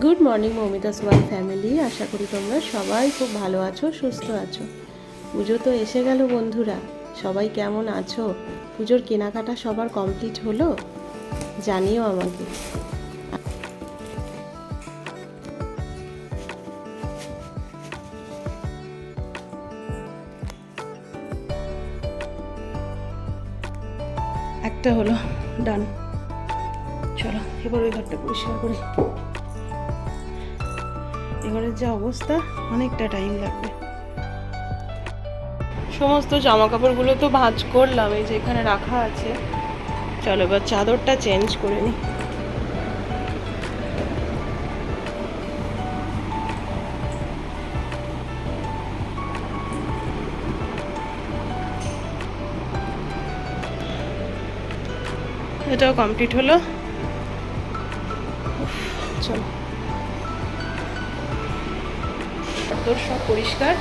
Good morning Momita's wall family আশা করি তোমরা সবাই খুব ভালো আছো, সুস্থ আছো। পুজো তো এসে গেল বন্ধুরা। সবাই কেমন আছো? পুজোর কেনাকাটা সবার কমপ্লিট হলো? জানিও আমাকে। একটা হলো ডান চলো, এবার ওই ঘরটা পরিষ্কার করি। এবারের যা অবস্থা, অনেকটা টাইম লাগবে। সমস্ত জামা কাপড়গুলো তো ভাঁজ করলাম, এই যে এখানে রাখা আছে। চলো এবার চাদরটা চেঞ্জ করে নিই এটাও কমপ্লিট হলো। চলো। তোর সব পরিষ্কার।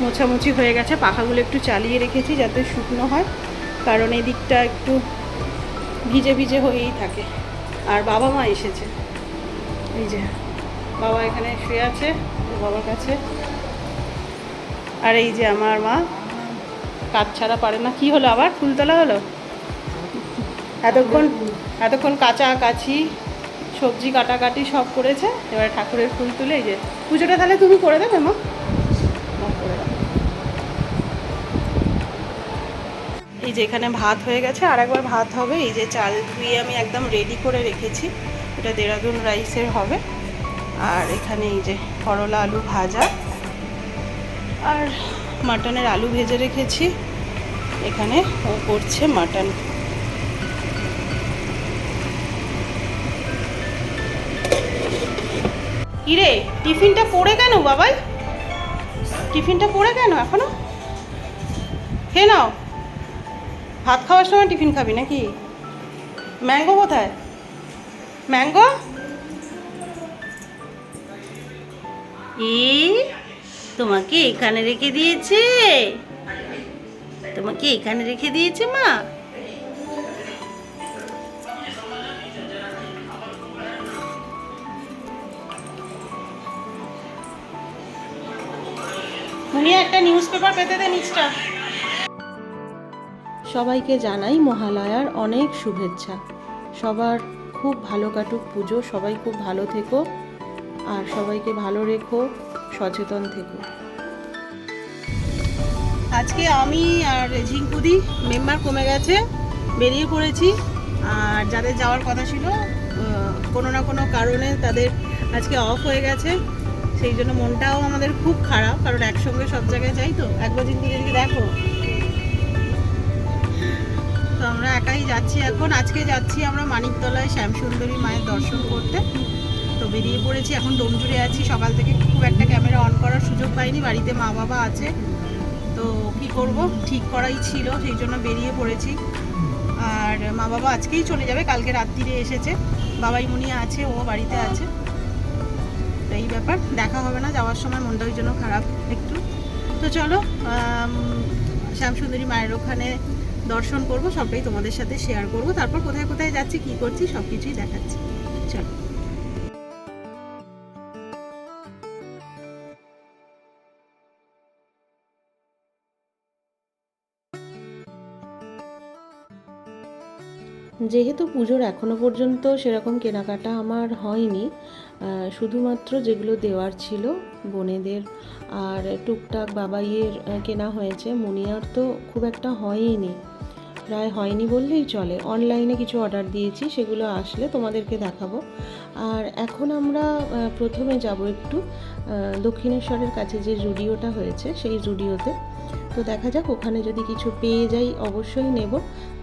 মোছামুছি হয়ে গেছে। পাখাগুলো একটু চালিয়ে রেখেছি যাতে শুকনো হয়। কারণ এই দিকটা একটু ভিজে ভিজে হয়েই থাকে। আর বাবা মা এসেছে। এই যে, বাবা এখানে শুয়ে আছে, বাবার কাছে। আর এই যে আমার মা, কাজ ছাড়া পারে না। কি হলো আবার? ফুলতলা হলো? এতক্ষণ এতক্ষণ কাঁচা কাচি সবজি কাটাকাটি সব করেছে। এবার ঠাকুরের ফুল তুলে এই যে পুজোটা তাহলে তুমি করে দেবে, মা? এই যে এখানে ভাত হয়ে গেছে, আর একবার ভাত হবে। এই যে চাল ধুয়ে আমি একদম রেডি করে রেখেছি। এটা দেরাদুন রাইসের হবে। আর এখানে এই যে করলা আলু ভাজা। আর মাটনের আলু ভেজে রেখেছি। এখানে ও করছে মাটন। কিরে, টিফিনটা পড়ে কেন বাবাই? টিফিনটা পড়ে কেন এখনও? খেয়ে নাও। ভাত খাওয়ার সময় টিফিন খাবি নাকি? ম্যাঙ্গো কোথায়? ম্যাঙ্গো? ই, তোমাকে এখানে রেখে দিয়েছে। তোমাকে এখানে রেখে দিয়েছে মা। একটা নিউজ পেপার পেতে দে নিচটা সবাইকে জানাই মহালয়ার অনেক শুভেচ্ছা। সবার খুব ভালো কাটুক পুজো সবাই খুব ভালো থেকো আর সবাইকে ভালো রেখো সচেতন থেকো। আজকে আমি আর ঝিঙ্কুদি মেম্বার কমে গেছে বেরিয়ে পড়েছি। আর যাদের যাওয়ার কথা ছিল কোনো না কোনো কারণে তাদের আজকে অফ হয়ে গেছে। সেই জন্য মনটাও আমাদের খুব খারাপ, কারণ একসঙ্গে সব জায়গায় যাই তো। একবার ঝিঙ্কুদিকে দেখো। তো আমরা একাই যাচ্ছি এখন। আজকে যাচ্ছি আমরা মানিকতলায় শ্যামসুন্দরী মায়ের দর্শন করতে। তো বেরিয়ে পড়েছি, এখন ডোমজুড়ে আছি। সকাল থেকে খুব একটা ক্যামেরা অন করার সুযোগ পাইনি, বাড়িতে মা বাবা আছে। তো কি করব? ঠিক করাই ছিল, সেই জন্য বেরিয়ে পড়েছি। আর মা বাবা আজকেই চলে যাবে, কালকে রাত্রিরে এসেছে। বাবাই মুনি আছে, ও বাড়িতে আছে। এই ব্যাপার। দেখা হবে না, যাওয়ার সময় মনটা ওই জন্য খারাপ একটু। তো চলো শ্যামসুন্দরী মায়ের ওখানে দর্শন করব, সবটাই তোমাদের সাথে শেয়ার করব। তারপর কোথায় কোথায় যাচ্ছি, কি করছি সব কিছুই দেখাচ্ছি। চলো। যেহেতু পুজোর এখনও পর্যন্ত সেরকম কেনাকাটা আমার হয়নি শুধুমাত্র যেগুলো দেওয়ার ছিল বোনেদের আর টুকটাক বাবাইয়ের কেনা হয়েছে, মুনিয়ার তো খুব একটা হয়ইনি। প্রায় হয়নি বললেই চলে। অনলাইনে কিছু অর্ডার দিয়েছি, সেগুলো আসলে তোমাদেরকে দেখাবো। আর এখন আমরা প্রথমে যাব একটু দক্ষিণেশ্বরের কাছে যে জুডিওটা হয়েছে, সেই জুডিওতে। তো দেখা যাক, ওখানে যদি কিছু পেয়ে যাই অবশ্যই নেব,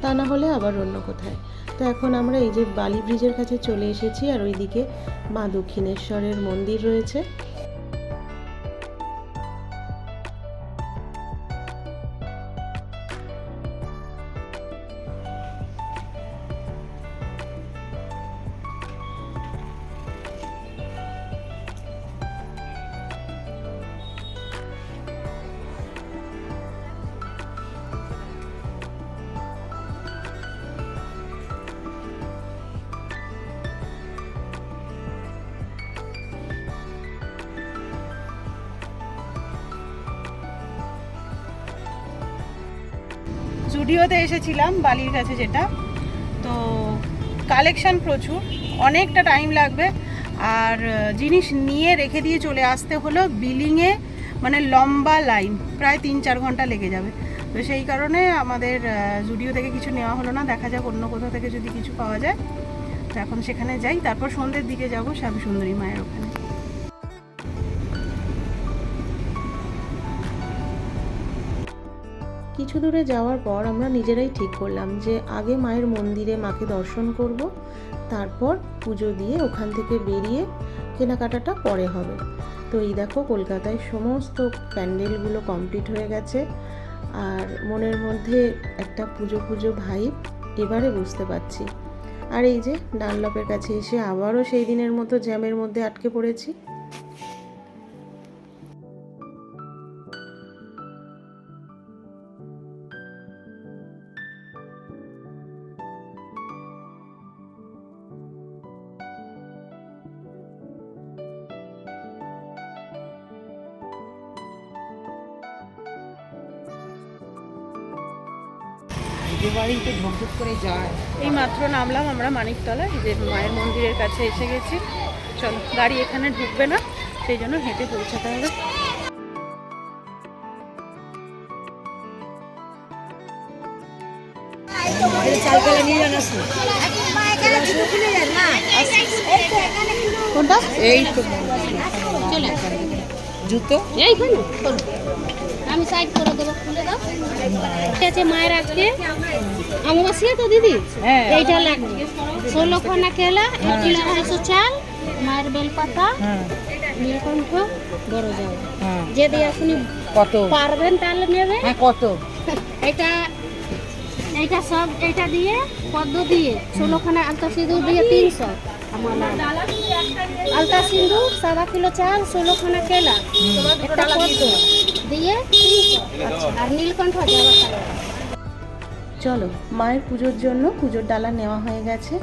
তা না হলে আবার অন্য কোথায়। তো এখন আমরা এই যে বালি ব্রিজের কাছে চলে এসেছি, আর ওইদিকে মা দক্ষিণেশ্বরের মন্দির রয়েছে। জুডিওতে এসেছিলাম বালির কাছে যেটা। তো কালেকশন প্রচুর, অনেকটা টাইম লাগবে। আর জিনিস নিয়ে রেখে দিয়ে চলে আসতে হলো বিলিংয়ে মানে লম্বা লাইন, প্রায় তিন চার ঘণ্টা লেগে যাবে। তো সেই কারণে আমাদের জুডিও থেকে কিছু নেওয়া হলো না, দেখা যাক অন্য কোথাও থেকে যদি কিছু পাওয়া যায়। তো এখন সেখানে যাই, তারপর সন্ধ্যের দিকে যাব শ্যাম সুন্দরী মায়ের ওখানে। কিছু দূরে যাওয়ার পর আমরা নিজেরাই ঠিক করলাম যে আগে মায়ের মন্দিরে মাকে দর্শন করব, তারপর পুজো দিয়ে ওখান থেকে বেরিয়ে কেনাকাটাটা পরে হবে। তো এই দেখো কলকাতায় সমস্ত প্যান্ডেলগুলো কমপ্লিট হয়ে গেছে। আর মনের মধ্যে একটা পুজো পুজো ভাইব এবারে বুঝতে পারছি। আর এই যে ডানলপের কাছে এসে আবারও সেই দিনের মতো জ্যামের মধ্যে আটকে পড়েছি। বাড়িতে ঝকঝক করে যায়। এই মাত্র নামলাম আমরা মানিকতলায় যে মায়ের মন্দিরের কাছে এসে গেছি। চলো গাড়ি এখানে ঢুকবে না সেই জন্য হেঁটে পৌঁছাতে হবে। কোনটা? এই তো। জুতো? এইখানে সাইড করে দেবো খুলে দাও। ঠিক আছে মায়ের আজকে অমাবস্যা তো দিদি? হ্যাঁ। এইটা লাগবে। ষোলো খানা কেলা এক কিলো আড়াইশো চাল মায়ের বেলপাতা হ্যাঁ। নীলকণ্ঠ বড় যাও হ্যাঁ। যদি আপনি কত? পারবেন তাহলে নেবে। হ্যাঁ কত? এটা এইটা সব এটা দিয়ে পদ্ম দিয়ে ষোলোখানা আলতা সিঁদুর দিয়ে তিনশো। আলতা সিন্ধু সাদা কিলো চাল, ষোলোখানা কেলা। একটা পদ্ম। দিয়ে আর নীলকণ্ঠ চলো, মায়ের পুজোর জন্য পুজোর ডালা নেওয়া হয়ে গেছে।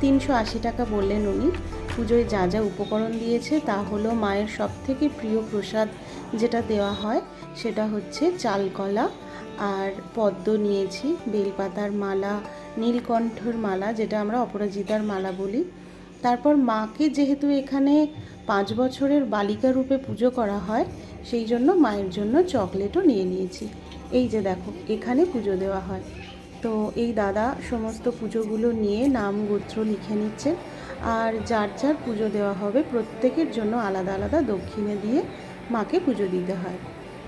তিনশো আশি টাকা বললেন উনি। পুজোয় যা যা উপকরণ দিয়েছে তা হলো মায়ের সব থেকে প্রিয় প্রসাদ যেটা দেওয়া হয়, সেটা হচ্ছে চালকলা। আর পদ্ম নিয়েছি, বেলপাতার মালা, নীলকণ্ঠর মালা, যেটা আমরা অপরাজিতার মালা বলি। তারপর মাকে যেহেতু এখানে পাঁচ বছরের বালিকা রূপে পুজো করা হয়, সেই জন্য মায়ের জন্য চকলেটও নিয়ে নিয়েছি। এই যে দেখো, এখানে পুজো দেওয়া হয়। তো এই দাদা সমস্ত পুজোগুলো নিয়ে নাম গোত্র লিখে নিচ্ছে আর যার যার পুজো দেওয়া হবে প্রত্যেকের জন্য আলাদা আলাদা দক্ষিণে দিয়ে মাকে পুজো দিতে হয়।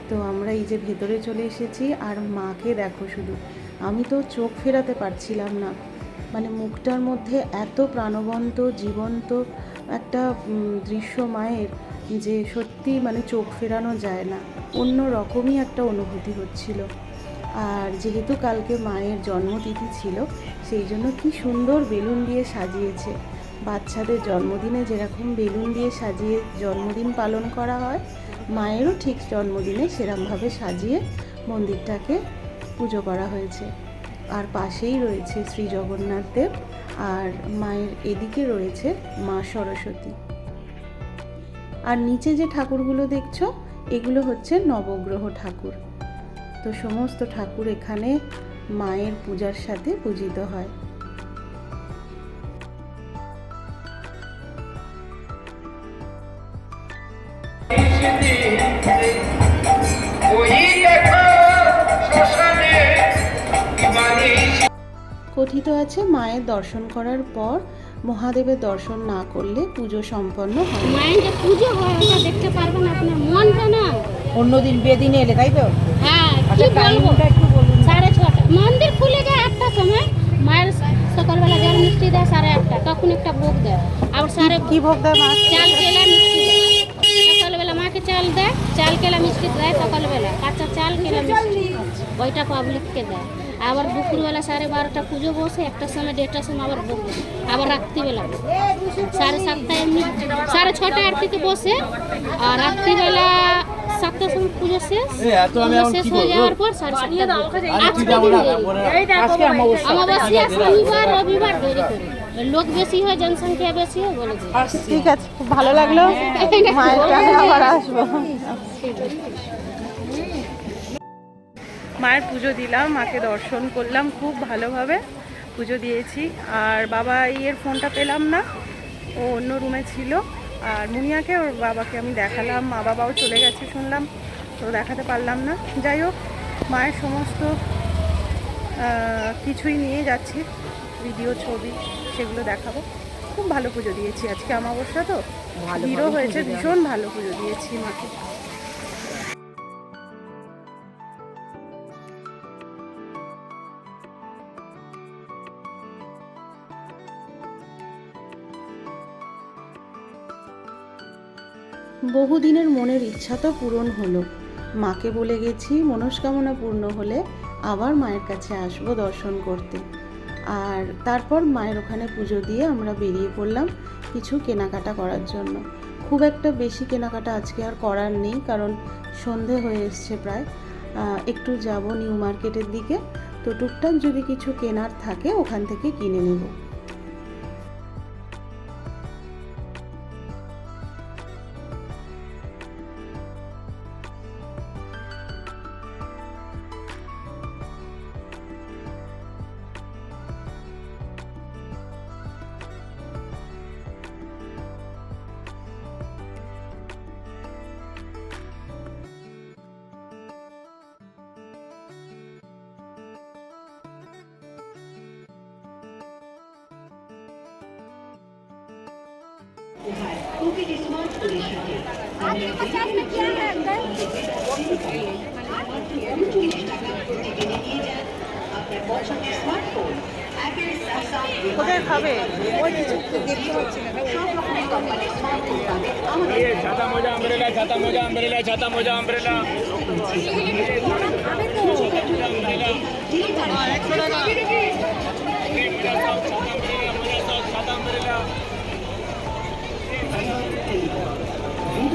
তো আমরা এই যে ভেতরে চলে এসেছি আর মাকে দেখো শুধু। আমি তো চোখ ফেরাতে পারছিলাম না। মানে মুখটার মধ্যে এত প্রাণবন্ত, জীবন্ত একটা দৃশ্য মায়ের যে সত্যি মানে চোখ ফেরানো যায় না। অন্য রকমই একটা অনুভূতি হচ্ছিল। আর যেহেতু কালকে মায়ের জন্মতিথি ছিল, সেই জন্য কি সুন্দর বেলুন দিয়ে সাজিয়েছে। বাচ্চাদের জন্মদিনে যেরকম বেলুন দিয়ে সাজিয়ে জন্মদিন পালন করা হয়, মায়েরও ঠিক জন্মদিনে সেরমভাবে সাজিয়ে মন্দিরটাকে পুজো করা হয়েছে। আর পাশেই রয়েছে শ্রী জগন্নাথ দেব আর মায়ের এদিকে রয়েছে মা সরস্বতী। আর নিচে যে ঠাকুরগুলো দেখছ, এগুলো হচ্ছে নবগ্রহ ঠাকুর। তো সমস্ত ঠাকুর এখানে মায়ের পূজার সাথে পূজিত হয়। কথিত আছে মায়ের দর্শন করার পর মহাদেবের দর্শন না করলে পুজো সম্পন্ন হয় মায়ের যে পুজো হয় ওটা দেখতে পারবেন আপনার মনটা না। অন্যদিন বেদিনে এলে তাই তো? হ্যাঁ কি আচ্ছা বলব? সাড়ে ছটা। মন্দির খুলে যায় আটটার সময় মায়ের সকালবেলা জল মিষ্টি দেয় সাড়ে আটটা তখন একটা ভোগ দেয়। আবার সাড়ে কি ভোগ দেয় মা? চাল কেলা মিষ্টি দেয়। সকালবেলা মাকে চাল দেয় চাল কেলা মিষ্টি দেয় সকালবেলা। কাঁচা চাল কেলা মিষ্টি ওইটা পাবলিককে দেয়। আবার দুপুরবেলা সাড়ে বারোটা পুজো বসে একটার সময় দেড়টার সময় আবার দেয় আবার রাত্রিবেলা। সাড়ে সাতটা এমনি সাড়ে ছটা আরতিতে বসে আর রাত্রিবেলা সাতটার সময় পুজো শেষ। পুজো শেষ হয়ে যাওয়ার পর সাড়ে সাতটা শনিবার রবিবার দেরি করে। লোক বেশি হয় জনসংখ্যা বেশি হয় বলে ঠিক আছে খুব ভালো লাগল। মায়ের আবার আসব। মায়ের পুজো দিলাম মাকে দর্শন করলাম খুব ভালোভাবে পুজো দিয়েছি। আর বাবা ইয়ের ফোনটা পেলাম না ও অন্য রুমে ছিল। আর মুনিয়াকে ওর বাবাকে আমি দেখালাম মা বাবাও চলে গেছে শুনলাম তো দেখাতে পারলাম না। যাই হোক মায়ের সমস্ত কিছুই নিয়ে যাচ্ছি ভিডিও ছবি সেগুলো দেখাবো। খুব ভালো পুজো দিয়েছি আজকে অমাবস্যা তো। ভিড়ও হয়েছে ভীষণ ভালো পুজো দিয়েছি মাকে। বহুদিনের মনের ইচ্ছা তো পূরণ হলো। মাকে বলে গেছি, মনস্কামনা পূর্ণ হলে আবার মায়ের কাছে আসব দর্শন করতে। আর তারপর মায়ের ওখানে পুজো দিয়ে আমরা বেরিয়ে পড়লাম কিছু কেনাকাটা করার জন্য। খুব একটা বেশি কেনাকাটা আজকে আর করার নেই, কারণ সন্ধে হয়ে এসছে প্রায়। একটু যাব নিউ মার্কেটের দিকে, তো টুকটাক যদি কিছু কেনার থাকে ওখান থেকে কিনে নেব। কোথায় খাবে? ছাতা মোজা আমব্রেলা ছাতা মোজা আমব্রেলা ছাতা মোজা আমব্রেলা ছাতা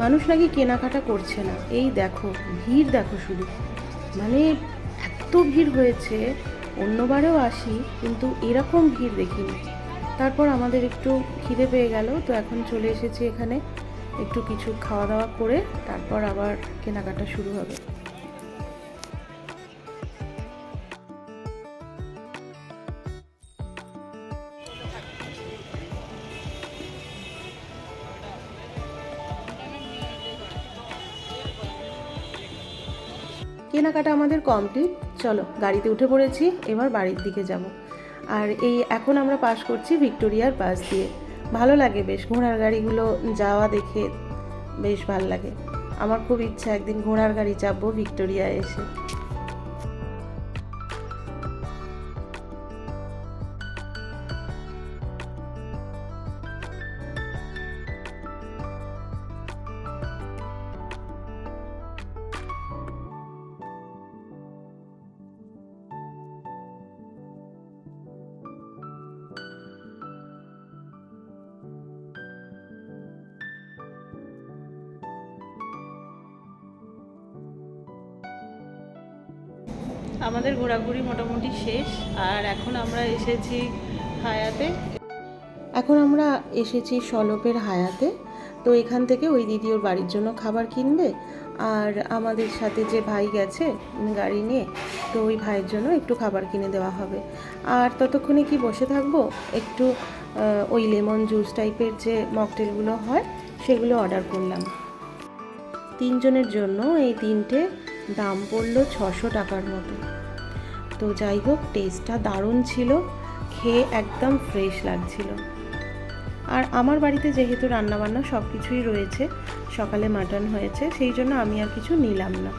মানুষ নাকি কেনাকাটা করছে না। এই দেখো, ভিড় দেখো শুধু। মানে এত ভিড় হয়েছে, অন্যবারেও আসি, কিন্তু এরকম ভিড় দেখিনি। তারপর আমাদের একটু খিদে পেয়ে গেল, তো এখন চলে এসেছি এখানে একটু কিছু খাওয়া দাওয়া করে, তারপর আবার কেনাকাটা শুরু হবে। কেনাকাটা আমাদের কমপ্লিট। চলো, গাড়িতে উঠে পড়েছি, এবার বাড়ির দিকে যাব। আর এই এখন আমরা পাশ করছি ভিক্টোরিয়ার পাস দিয়ে। ভালো লাগে বেশ ঘোড়ার গাড়িগুলো যাওয়া দেখে, বেশ ভালো লাগে। আমার খুব ইচ্ছা একদিন ঘোড়ার গাড়ি চাপবো ভিক্টোরিয়া এসে। আমাদের ঘোরাঘুরি মোটামুটি শেষ, আর এখন আমরা এসেছি হায়াতে। এখন আমরা এসেছি সলপের হায়াতে, তো এখান থেকে ওই দিদি ওর বাড়ির জন্য খাবার কিনবে, আর আমাদের সাথে যে ভাই গেছে গাড়ি নিয়ে, তো ওই ভাইয়ের জন্য একটু খাবার কিনে দেওয়া হবে। আর ততক্ষণে কি বসে থাকব? একটু ওই লেমন জুস টাইপের যে মকটেলগুলো হয়, সেগুলো অর্ডার করলাম। তিনজনের জন্য এই তিনটে দাম পড়ল ছশো টাকার মতো। তো যাই হোক টেস্টটা দারুণ ছিল, খেয়ে একদম ফ্রেশ লাগছিল। আর আমার বাড়িতে যেহেতু রান্নাবান্না সব কিছুই রয়েছে, সকালে মাটন হয়েছে, সেই জন্য আমি আর কিছু নিলাম না।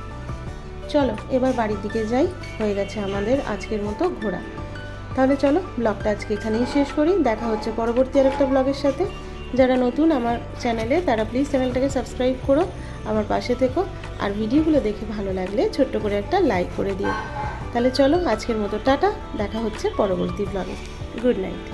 চলো, এবার বাড়ির দিকে যাই, হয়ে গেছে আমাদের আজকের মতো ঘোরা। তাহলে চলো ব্লগটা আজকে এখানেই শেষ করি, দেখা হচ্ছে পরবর্তী আরেকটা ব্লগের সাথে। যারা নতুন আমার চ্যানেলে তারা প্লিজ চ্যানেলটাকে সাবস্ক্রাইব করো, আমার পাশে থেকো। আর ভিডিওগুলো দেখে ভালো লাগলে ছোট্ট করে একটা লাইক করে দিও। তাহলে চলো আজকের মতো টাটা, দেখা হচ্ছে পরবর্তী ব্লগে গুড নাইট